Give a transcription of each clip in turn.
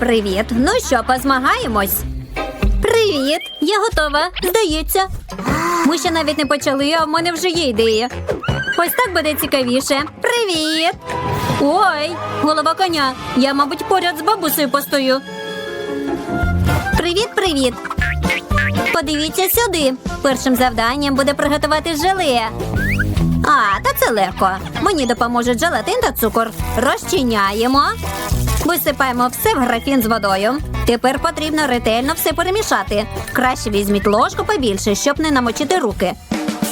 привіт. Ну що, позмагаємось? Привіт, я готова. Здається. Ми ще навіть не почали, а в мене вже є ідея. Ось так буде цікавіше. Привіт! Ой, голова коня. Я, мабуть, поряд з бабусею постою. Привіт, привіт. Подивіться сюди. Першим завданням буде приготувати желе. А, та це легко. Мені допоможуть желатин та цукор. Розчиняємо. Висипаємо все в графін з водою. Тепер потрібно ретельно все перемішати. Краще візьміть ложку побільше, щоб не намочити руки.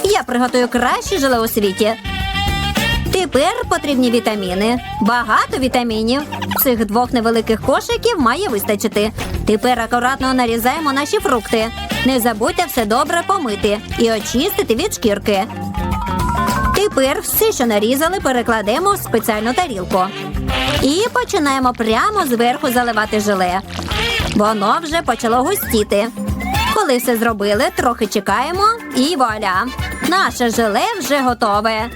Я приготую краще желе у світі. Тепер потрібні вітаміни. Багато вітамінів. Цих двох невеликих кошиків має вистачити. Тепер акуратно нарізаємо наші фрукти. Не забудьте все добре помити і очистити від шкірки. Тепер все, що нарізали, перекладемо в спеціальну тарілку. І починаємо прямо зверху заливати желе. Воно вже почало густіти. Коли все зробили, трохи чекаємо і вуаля! Наше желе вже готове.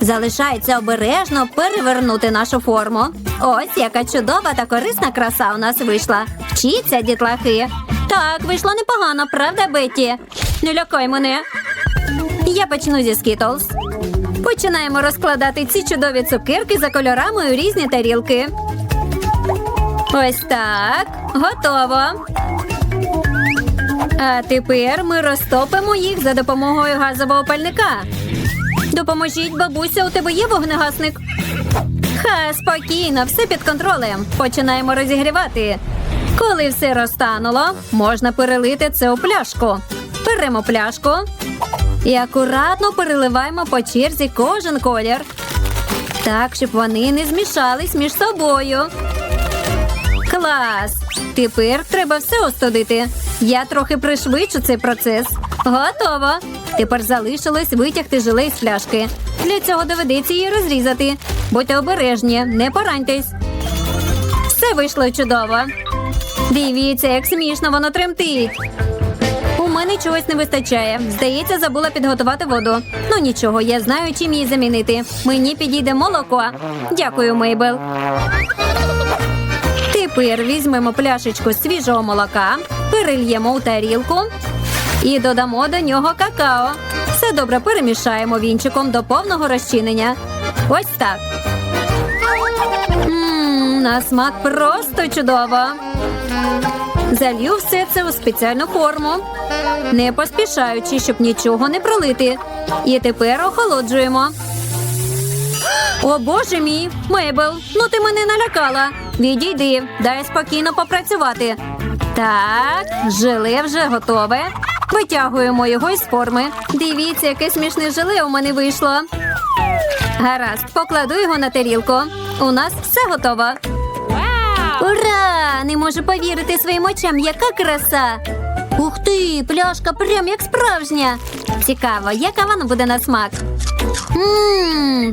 Залишається обережно перевернути нашу форму. Ось яка чудова та корисна краса у нас вийшла. Вчіться, дітлахи. Так, вийшло непогано, правда, Бетті? Не лякай мене. Я почну зі Skittles. Починаємо розкладати ці чудові цукерки за кольорами у різні тарілки. Ось так. Готово. А тепер ми розтопимо їх за допомогою газового пальника. Допоможіть, бабуся, у тебе є вогнегасник? Ха, спокійно, все під контролем. Починаємо розігрівати. Коли все розтануло, можна перелити це у пляшку. Беремо пляшку і акуратно переливаємо по черзі кожен колір. Так, щоб вони не змішались між собою. Клас! Тепер треба все остудити. Я трохи пришвидшу цей процес. Готово. Тепер залишилось витягти желе з пляшки. Для цього доведеться її розрізати. Будьте обережні, не пораньтесь. Все вийшло чудово. Дивіться, як смішно воно тремтить. Мене чогось не вистачає. Здається, забула підготувати воду. Ну нічого, я знаю, чим її замінити. Мені підійде молоко. Дякую, Мейбел. Тепер візьмемо пляшечку свіжого молока, перельємо у тарілку і додамо до нього какао. Все добре перемішаємо вінчиком до повного розчинення. Ось так. Мм, на смак просто чудово. Залью все це у спеціальну форму, не поспішаючи, щоб нічого не пролити. І тепер охолоджуємо. О, боже мій, Мейбл, ну ти мене налякала. Відійди, дай спокійно попрацювати. Так, желе вже готове. Витягуємо його із форми. Дивіться, яке смішне желе у мене вийшло. Гаразд, покладу його на тарілку. У нас все готово. Ура! Не можу повірити своїм очам, яка краса! Ух ти, пляшка прям як справжня. Цікаво, яка вона буде на смак. Ммм,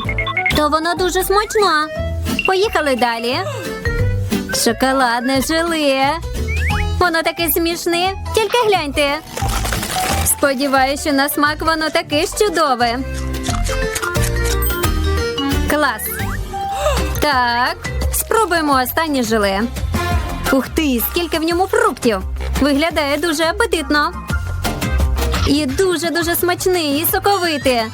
то вона дуже смачна. Поїхали далі. Шоколадне желе. Воно таке смішне, тільки гляньте. Сподіваюся, що на смак воно таке ж чудове. Клас. Так, спробуємо останнє желе. Ух ти, скільки в ньому фруктів. Виглядає дуже апетитно. І дуже-дуже смачне і соковите.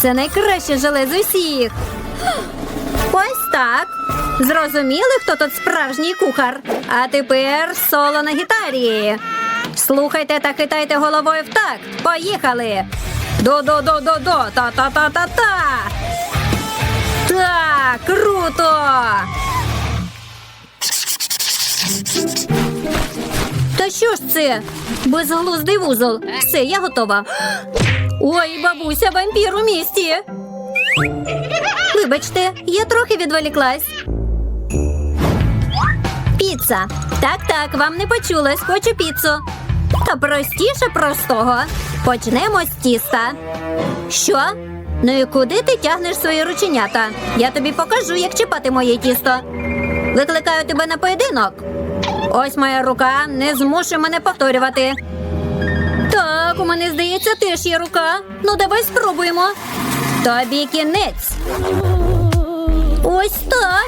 Це найкраще желе з усіх. Ось так. Зрозуміли, хто тут справжній кухар. А тепер соло на гітарі. Слухайте та хитайте головою в такт. Поїхали. До-до-до-до-до, та-та-та-та-та. Так, круто! Та що ж це? Безглуздий вузол. Все, я готова. Ой, бабуся, вампір у місті. Вибачте, я трохи відволіклась. Піца. Так, так, вам не почулось, хочу піцу. Та простіше простого. Почнемо з тіста. Що? Ну і куди ти тягнеш свої рученята? Я тобі покажу, як чіпати моє тісто. Викликаю тебе на поєдинок. Ось моя рука, не змушуй мене повторювати. Так, у мене здається, теж є рука. Ну, давай спробуємо. Тобі кінець. Ось так.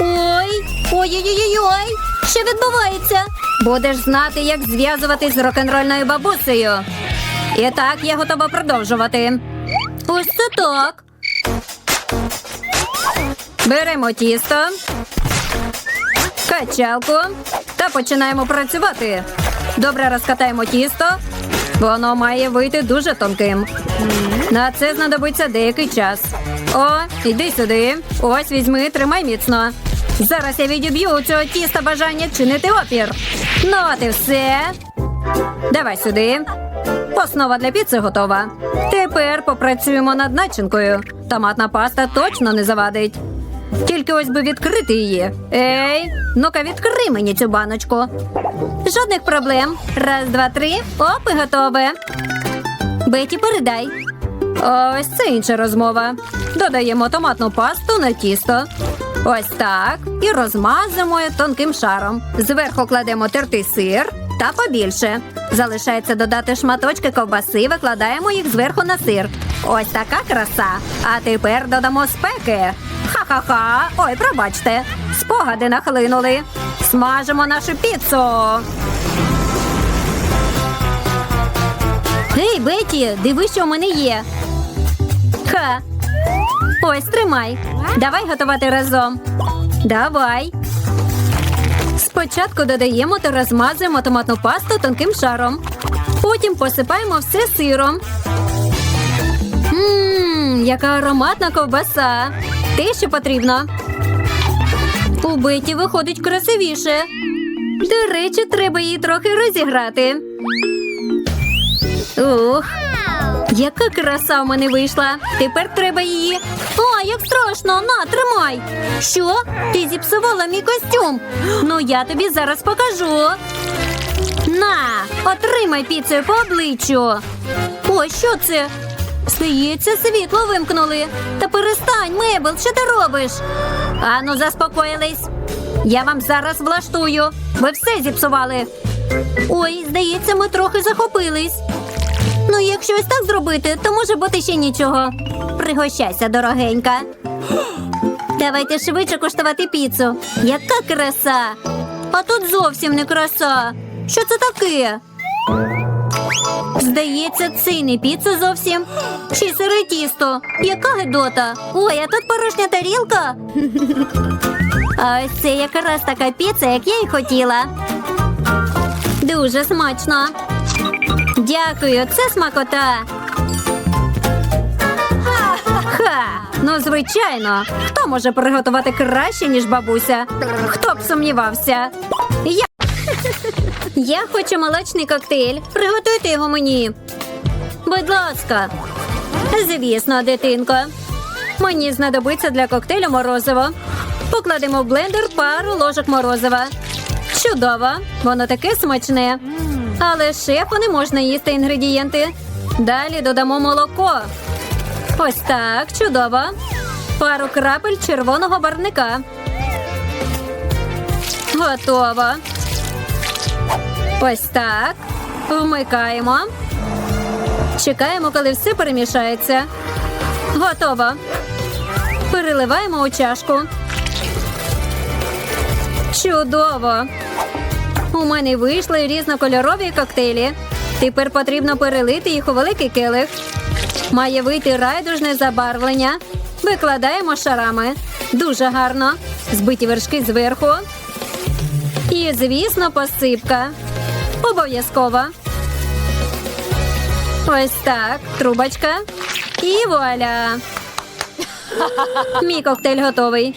Ой, ой-ой-ой, Ой, що відбувається? Будеш знати, як зв'язуватись з рок-н-рольною бабусею. І так, я готова продовжувати. Ось це так. Беремо тісто, качалку та починаємо працювати. Добре розкатаємо тісто. Воно має вийти дуже тонким. На це знадобиться деякий час. О, іди сюди. Ось візьми, тримай міцно. Зараз я відіб'ю у цього тіста бажання чинити опір. Ну, от і все. Давай сюди. Основа для піци готова. Тепер попрацюємо над начинкою. Томатна паста точно не завадить. Тільки ось би відкрити її. Ей, ну-ка відкрий мені цю баночку. Жодних проблем. Раз, два, три. Оп, і готове. Беті, передай. Ось це інша розмова. Додаємо томатну пасту на тісто. Ось так. І розмазуємо тонким шаром. Зверху кладемо тертий сир та побільше. Залишається додати шматочки ковбаси, викладаємо їх зверху на сир. Ось така краса. А тепер додамо спеки. Ха-ха-ха. Ой, пробачте. Спогади нахлинули. Смажимо нашу піцу. Гей, Беті, диви, що в мене є. Ха. Ось тримай. Давай готувати разом. Давай. Спочатку додаємо та розмазуємо томатну пасту тонким шаром. Потім посипаємо все сиром. Ммм, яка ароматна ковбаса. Те, що потрібно. У Беті виходить красивіше. До речі, треба її трохи розіграти. Ух, яка краса в мене вийшла. Тепер треба її. О, як страшно! На, тримай. Що? Ти зіпсувала мій костюм. Ну, я тобі зараз покажу. На, отримай піцею по обличчю. О, що це? Здається, світло вимкнули. Та перестань, Мебел, що ти робиш? Ану, заспокоїлись. Я вам зараз влаштую. Ви все зіпсували. Ой, здається, ми трохи захопились. Ну, якщо ось так зробити, то може бути ще нічого. Пригощайся, дорогенька. Давайте швидше куштувати піцу. Яка краса! А тут зовсім не краса. Що це таке? Здається, це не піца зовсім. Й сире тісто. Яка гидота? Ой, а тут порожня тарілка. А ось це якраз така піца, як я й хотіла. Дуже смачно. Дякую, це смакота. Ха, ну звичайно. Хто може приготувати краще, ніж бабуся? Хто б сумнівався? Я. Я хочу молочний коктейль. Приготуйте його мені. Будь ласка. Звісно, дитинко. Мені знадобиться для коктейлю морозиво. Покладемо в блендер пару ложок морозива. Чудово, воно таке смачне. Але шефу не можна їсти інгредієнти. Далі додамо молоко. Ось так, чудово. Пару крапель червоного барвника. Готово. Ось так. Вмикаємо. Чекаємо, коли все перемішається. Готово. Переливаємо у чашку. Чудово. У мене вийшли різнокольорові коктейлі. Тепер потрібно перелити їх у великий келих. Має вийти райдужне забарвлення. Викладаємо шарами. Дуже гарно. Збиті вершки зверху. І, звісно, посипка. Обов'язково. Ось так. Трубочка. І вуаля. Мій коктейль готовий.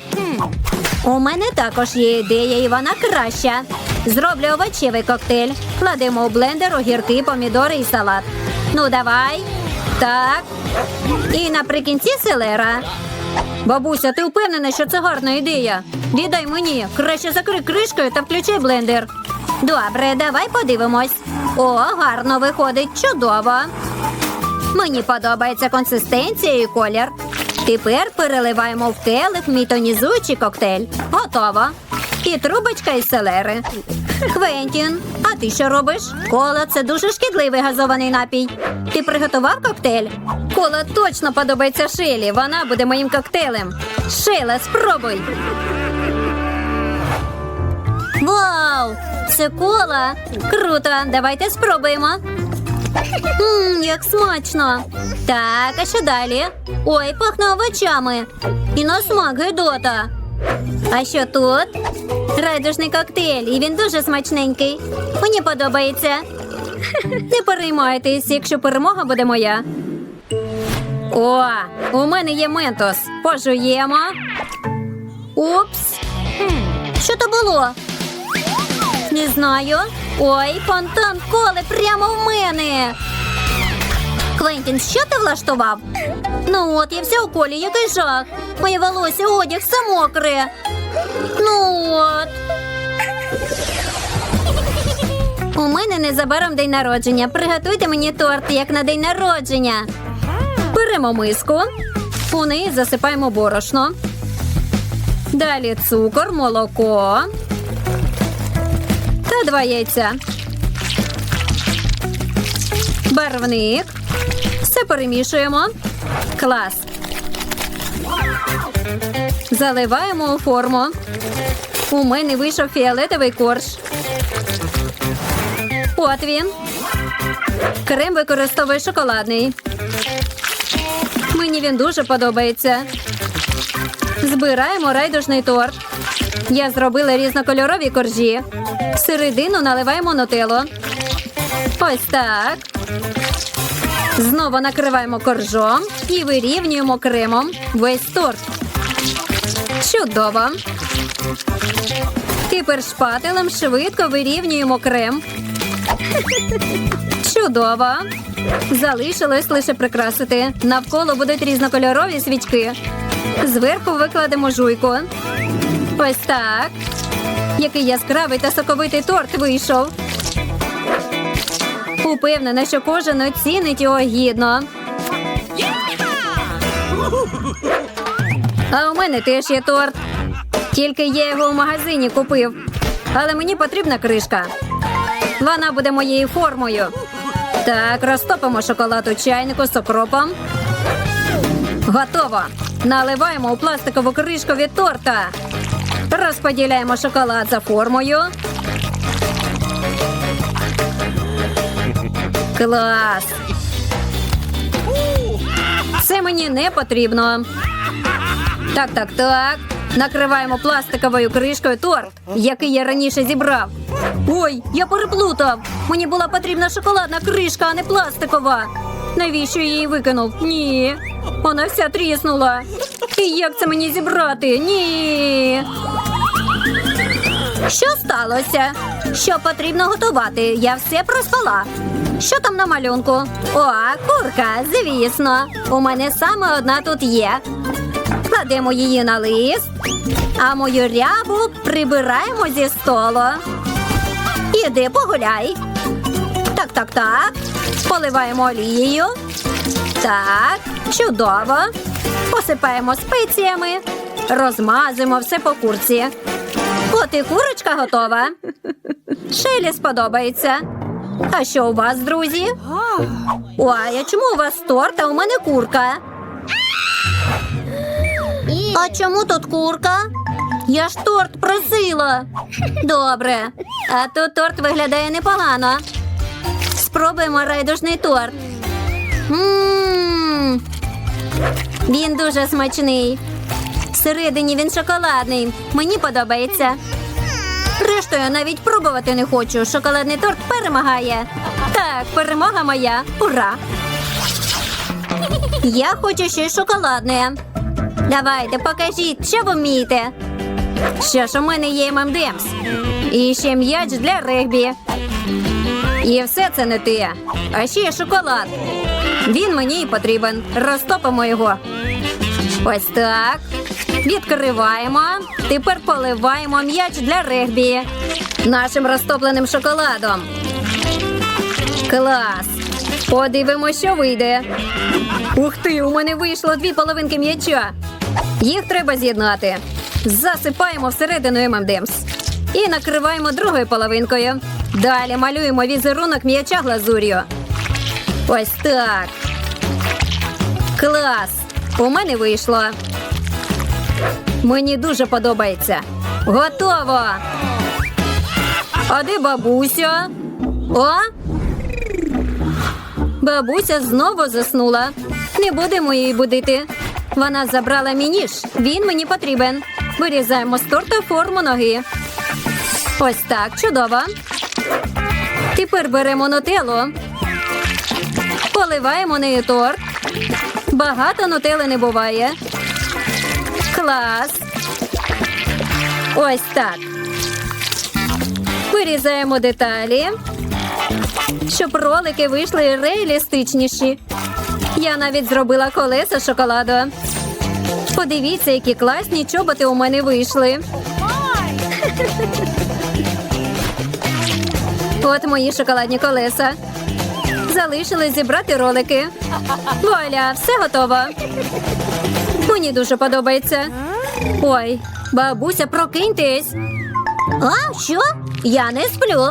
У мене також є ідея, і вона краща. Зроблю овочевий коктейль. Кладемо у блендер огірки, помідори і салат. Ну, давай. Так. І наприкінці селера. Бабуся, ти впевнена, що це гарна ідея? Віддай мені. Краще закрий кришкою та включи блендер. Добре, давай подивимось. О, гарно виходить. Чудово. Мені подобається консистенція і колір. Тепер переливаємо в келих мій тонізуючий коктейль. Готово. І трубочка із селери. Квентін, а ти що робиш? Кола це дуже шкідливий газований напій. Ти приготував коктейль? Кола точно подобається Шелі. Вона буде моїм коктейлем. Шела, спробуй. Це кола. Круто, давайте спробуємо. Ммм, як смачно. Так, а що далі? Ой, пахне овочами. І на смак гидота. А що тут? Райдужний коктейль, і він дуже смачненький. Мені подобається. Не переймайтесь, якщо перемога буде моя. О, у мене є ментос. Пожуємо. Упс. Що то було? Не знаю. Ой, фонтан коли прямо в мене. Квентін, що ти влаштував? Ну от, я вся у колі, який жах. Моє волосся, одяг, все мокре. Ну от. У мене незабаром день народження. Приготуйте мені торт, як на день народження. Беремо миску, у неї засипаємо борошно. Далі цукор, молоко та два яйця. Барвник. Все перемішуємо. Клас. Заливаємо у форму. У мене вийшов фіолетовий корж. От він. Крем використовую шоколадний. Мені він дуже подобається. Збираємо райдужний торт. Я зробила різнокольорові коржі. Середину наливаємо нутеллу. Ось так. Знову накриваємо коржом і вирівнюємо кремом весь торт. Чудово. Тепер шпателем швидко вирівнюємо крем. Чудово. Залишилось лише прикрасити. Навколо будуть різнокольорові свічки. Зверху викладемо жуйку. Ось так. Який яскравий та соковитий торт вийшов. Упевнена, що кожен оцінить його гідно. А у мене теж є торт. Тільки я його в магазині купив. Але мені потрібна кришка. Вона буде моєю формою. Так, розтопимо шоколад у чайнику з окропом. Готово. Наливаємо у пластикову кришку від торта. Розподіляємо шоколад за формою. Клас. Це мені не потрібно. Так, так, так. Накриваємо пластиковою кришкою торт, який я раніше зібрав. Ой, я переплутав. Мені була потрібна шоколадна кришка, а не пластикова. Навіщо я її викинув? Ні. Вона вся тріснула. І як це мені зібрати? Ні. Що сталося? Що потрібно готувати? Я все проспала. Що там на малюнку? О, курка, звісно. У мене саме одна тут є. Кладемо її на лист, а мою рябу прибираємо зі столу. Іди погуляй. Так, так, так. Поливаємо олією. Так, чудово. Посипаємо спеціями, розмазуємо все по курці. От і курочка готова. Шелі сподобається. А що у вас, друзі? Ой, а чому у вас торт, а у мене курка? А чому тут курка? Я ж торт просила. Добре. А тут торт виглядає непогано. Спробуємо райдужний торт. Мм. Він дуже смачний. Всередині він шоколадний. Мені подобається. Рештою навіть пробувати не хочу. Шоколадний торт перемагає. Так, перемога моя. Ура! Я хочу ще шоколадне. Давайте, покажіть, що ви вмієте. Що ж, у мене є ММДМС. І ще м'яч для регбі. І все це не те. А ще є шоколад. Він мені і потрібен. Розтопимо його. Ось так. Відкриваємо. Тепер поливаємо м'яч для регбі. Нашим розтопленим шоколадом. Клас. Подивимось, що вийде. Ух ти, у мене вийшло дві половинки м'яча. Їх треба з'єднати. Засипаємо всередину ММДМС. І накриваємо другою половинкою. Далі малюємо візерунок м'яча глазур'ю. Ось так. Клас! У мене вийшло. Мені дуже подобається. Готово! А де бабуся? О? Бабуся знову заснула. Не будемо її будити. Вона забрала мій ніж. Він мені потрібен. Вирізаємо з торта форму ноги. Ось так, чудово. Тепер беремо нутеллу. Поливаємо нею торт. Багато нутели не буває. Клас. Ось так. Вирізаємо деталі, щоб ролики вийшли реалістичніші. Я навіть зробила колеса шоколаду. Подивіться, які класні чоботи у мене вийшли. От мої шоколадні колеса. Залишилось зібрати ролики. Вуаля, все готово. Мені дуже подобається. Ой, бабуся, прокиньтесь. А, що? Я не сплю.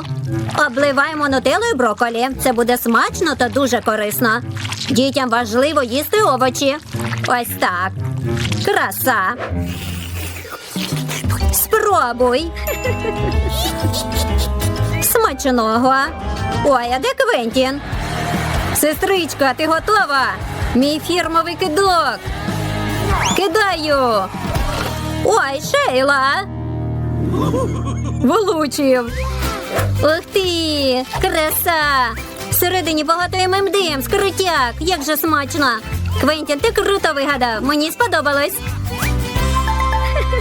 Обливаємо нутелою броколі. Це буде смачно та дуже корисно. Дітям важливо їсти овочі. Ось так. Краса. Спробуй. Смачного. Ой, а де Квентін? Сестричка, ти готова? Мій фірмовий кидок. Кидаю. Ой, Шейла. Влучив. Ух ти! Краса! Всередині багато ММДМ, скрутяк. Як же смачно! Квентін, ти круто вигадав. Мені сподобалось.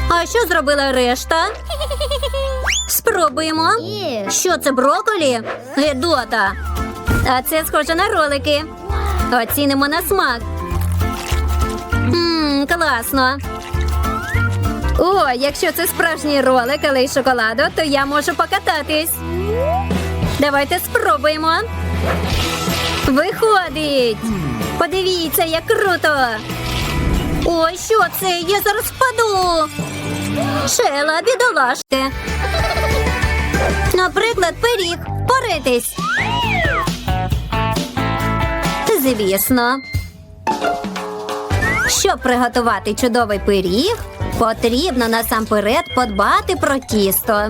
А що зробила решта? Спробуємо. Що це броколі? Гедота. А це схоже на ролики. Оцінимо на смак. Класно. О, якщо це справжній ролик, але й шоколаду, то я можу покататись. Давайте спробуємо. Виходить. Подивіться, як круто. О, що це? Я зараз впаду. Шела, бідолаште. Наприклад, пиріг. Поритись. Звісно. Щоб приготувати чудовий пиріг, потрібно насамперед подбати про тісто.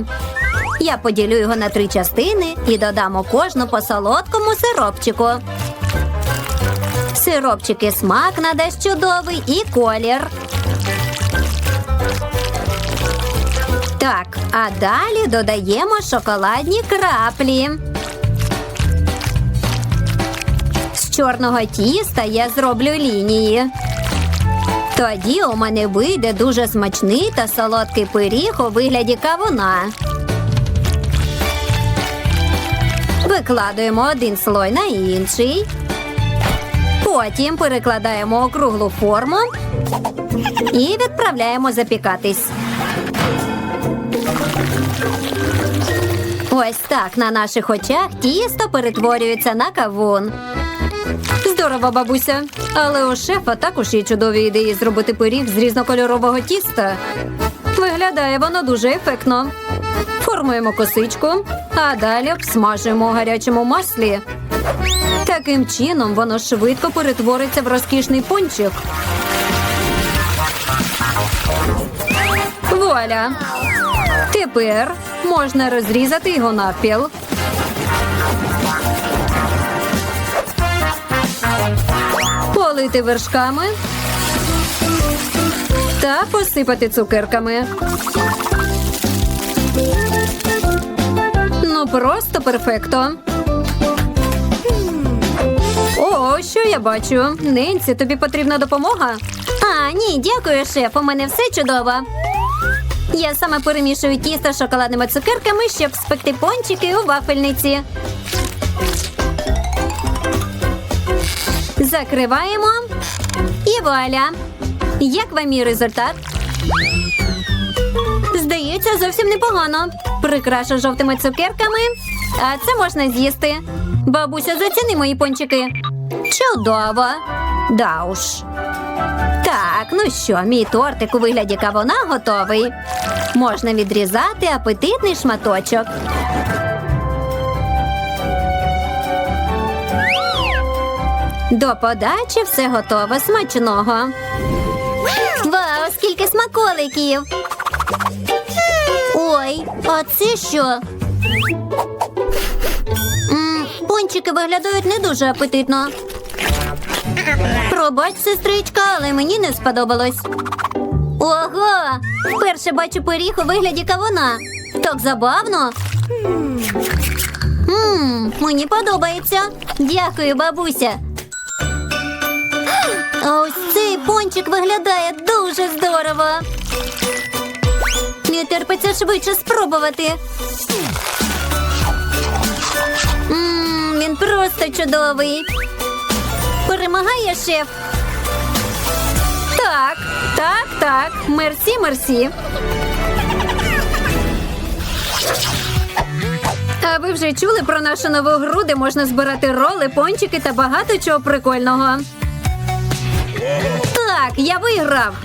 Я поділю його на три частини і додам у кожну по солодкому сиропчику. Сиропчики смак надасть чудовий і колір. Так, а далі додаємо шоколадні краплі. З чорного тіста я зроблю лінії. Тоді у мене вийде дуже смачний та солодкий пиріг у вигляді кавуна. Викладуємо один слой на інший. Потім перекладаємо округлу форму і відправляємо запікатись. Ось так на наших очах тісто перетворюється на кавун. Здорово, бабуся. Але у шефа також є чудові ідеї зробити пиріг з різнокольорового тіста. Виглядає воно дуже ефектно. Формуємо косичку, а далі обсмажуємо у гарячому маслі. Таким чином воно швидко перетвориться в розкішний пончик. Вуаля! Тепер можна розрізати його навпіл. Полити вершками та посипати цукерками. Ну, просто перфекто. О, що я бачу? Ненсі, тобі потрібна допомога? А, ні, дякую, шеф. У мене все чудово. Я саме перемішую тісто з шоколадними цукерками, щоб спекти пончики у вафельниці. Закриваємо. І вуаля. Як вам мій результат? Здається, зовсім непогано. Прикрашу жовтими цукерками, а це можна з'їсти. Бабуся, заціни мої пончики. Чудово. Да уж. Так, ну що, мій тортик у вигляді кавуна готовий. Можна відрізати апетитний шматочок. До подачі все готове смачного. Вау, скільки смаколиків! Ой, а це що? М, пончики виглядають не дуже апетитно. Пробач, сестричка, але мені не сподобалось. Ого! Вперше бачу пиріг у вигляді кавуна. Так забавно. Мм, мені подобається. Дякую, бабуся. А ось цей пончик виглядає дуже здорово. Не терпиться швидше спробувати. Мм, він просто чудовий. Перемагає шеф. Так, так, так. Мерсі, мерсі. А ви вже чули про нашу нову гру, де можна збирати роли, пончики та багато чого прикольного. Так, я виграв.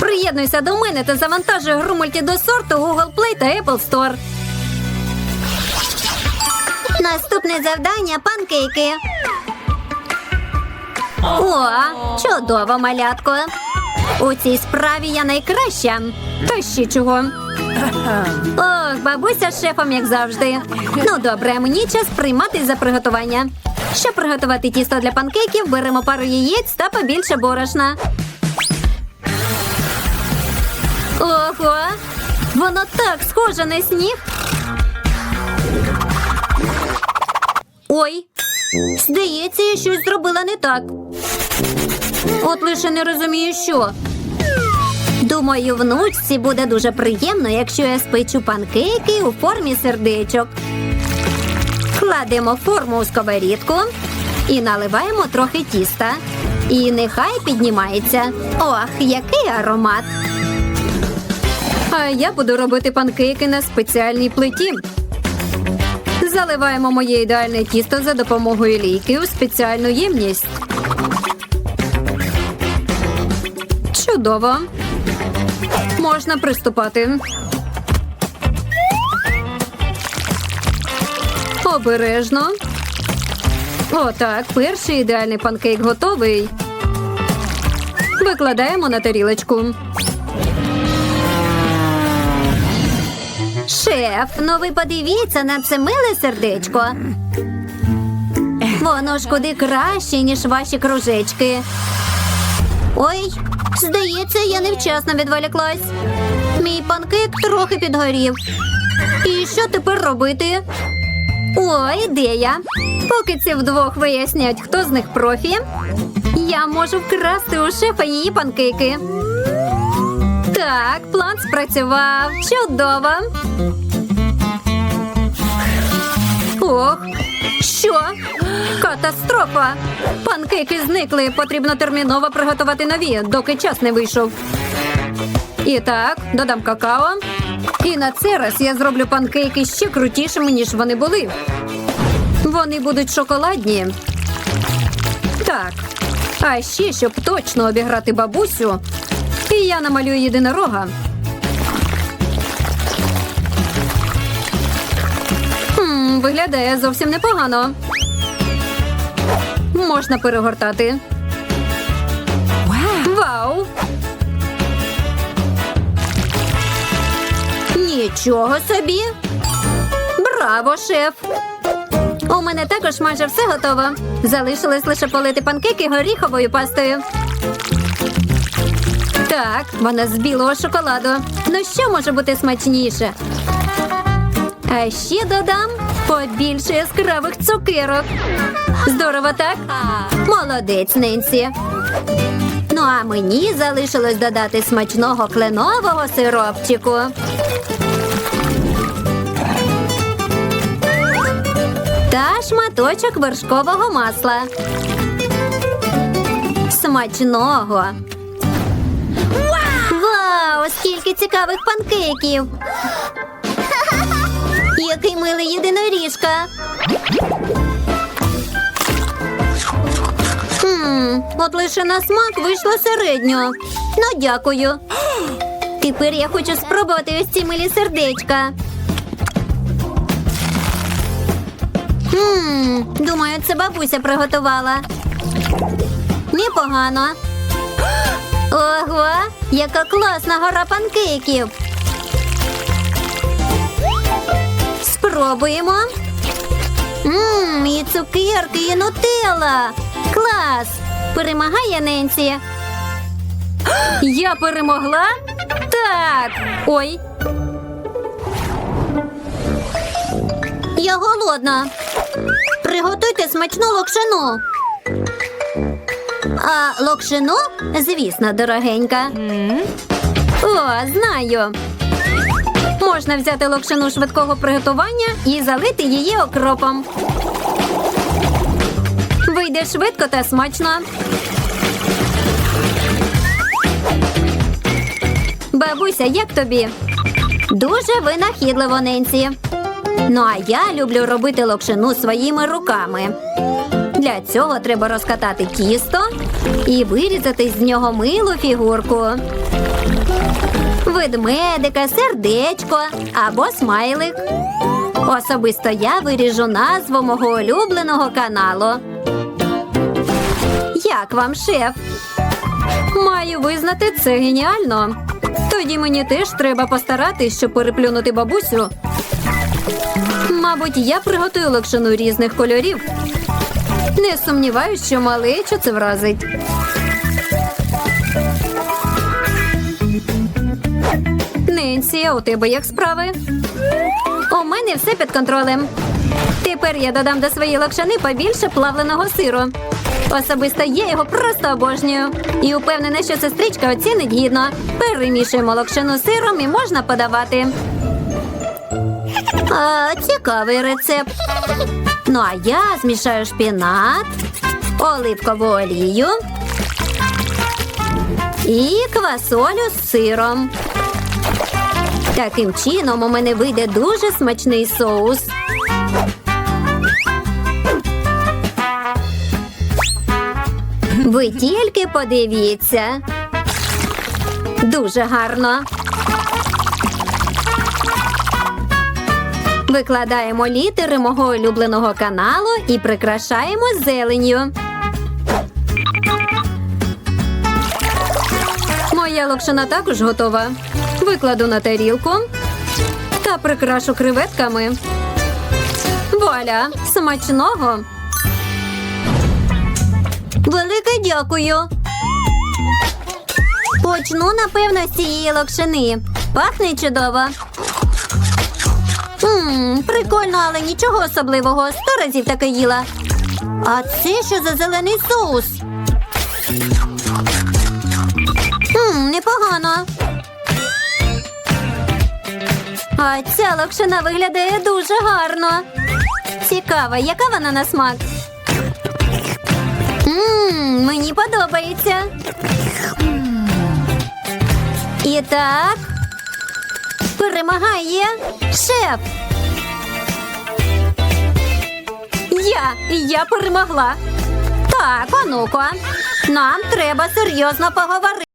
Приєднуйся до мене та завантажуй гру мультидосорту Google Play та Apple Store. Наступне завдання панкейки. О, чудово, малятко. У цій справі я найкраща. Та ще чого. Ох, бабуся з шефом, як завжди. Ну добре, мені час приймати за приготування. Щоб приготувати тісто для панкейків, беремо пару яєць та побільше борошна. Ого, воно так схоже на сніг. Ой, здається, я щось зробила не так. От лише не розумію, що. Думаю, внучці буде дуже приємно, якщо я спечу панкейки у формі сердечок. Кладемо форму у сковорідку і наливаємо трохи тіста. І нехай піднімається. Ох, який аромат! А я буду робити панкейки на спеціальній плиті. Заливаємо моє ідеальне тісто за допомогою лійки у спеціальну ємність. Чудово. Можна приступати. Обережно. Отак, перший ідеальний панкейк готовий. Викладаємо на тарілочку. Шеф, ну ви подивіться на це миле сердечко. Воно ж куди краще, ніж ваші кружечки. Ой, здається, я невчасно відволіклась. Мій панкейк трохи підгорів. І що тепер робити? О, ідея. Поки ці вдвох вияснять, хто з них профі, я можу вкрасти у шефа її панкейки. Так, план спрацював. Чудово. Ох, що? Катастрофа! Панкейки зникли. Потрібно терміново приготувати нові, доки час не вийшов. І так, додам какао. І на цей раз я зроблю панкейки ще крутішими, ніж вони були. Вони будуть шоколадні. Так. А ще, щоб точно обіграти бабусю, і я намалюю єдинорога. Хм, виглядає зовсім непогано. Можна перегортати. Нічого собі. Браво, шеф! У мене також майже все готово. Залишилось лише полити панкейки горіховою пастою. Так, вона з білого шоколаду. Ну що може бути смачніше? А ще додам побільше яскравих цукерок. Здорово, так? Молодець, Ненсі. Ну а мені залишилось додати смачного кленового сиропчику. Та шматочок вершкового масла. Смачного. Вау, скільки цікавих панкейків! Який милий єдиноріжка. Хм, от лише на смак вийшло середньо. Ну, дякую. Тепер я хочу спробувати ось ці милі сердечка. Хм, думаю, це бабуся приготувала. Непогано. Ого, яка класна гора панкейків. Спробуємо. Ммм, і цукерки, і нутелла. Клас! Перемагає Ненсі. Я перемогла? Так. Ой. Я голодна. Приготуйте смачну локшину. А локшину? Звісно, дорогенька. О, знаю. Можна взяти локшину швидкого приготування і залити її окропом. Вийде швидко та смачно. Бабуся, як тобі? Дуже винахідливо, Ненсі. Ну а я люблю робити локшину своїми руками. Для цього треба розкатати тісто і вирізати з нього милу фігурку. Ведмедика, сердечко або смайлик. Особисто я виріжу назву мого улюбленого каналу. Як вам, шеф? Маю визнати це геніально. Тоді мені теж треба постаратись, щоб переплюнути бабусю. Мабуть, я приготую локшину різних кольорів. Не сумніваюсь, що малечу це вразить. Ненсі, у тебе як справи? У мене все під контролем. Тепер я додам до своєї локшани побільше плавленого сиру. Особисто я його просто обожнюю. І упевнена, що сестричка оцінить гідно. Перемішуємо локшину сиром і можна подавати. А, цікавий рецепт. Ну а я змішаю шпінат, оливкову олію і квасолю з сиром. Таким чином у мене вийде дуже смачний соус. Ви тільки подивіться. Дуже гарно. Викладаємо літери мого улюбленого каналу і прикрашаємо зеленню. Моя локшина також готова. Викладу на тарілку та прикрашу креветками. Вуаля! Смачного! Велике дякую. Почну, напевно, з цієї локшини. Пахне чудово. Прикольно, але нічого особливого. Сто разів таке їла. А це що за зелений соус? Ммм, непогано. А ця локшина виглядає дуже гарно. Цікаво, яка вона на смак? Ммм, мені подобається. І так. Перемагає шеф. Я, я перемогла. Так, онуко, нам треба серйозно поговорити.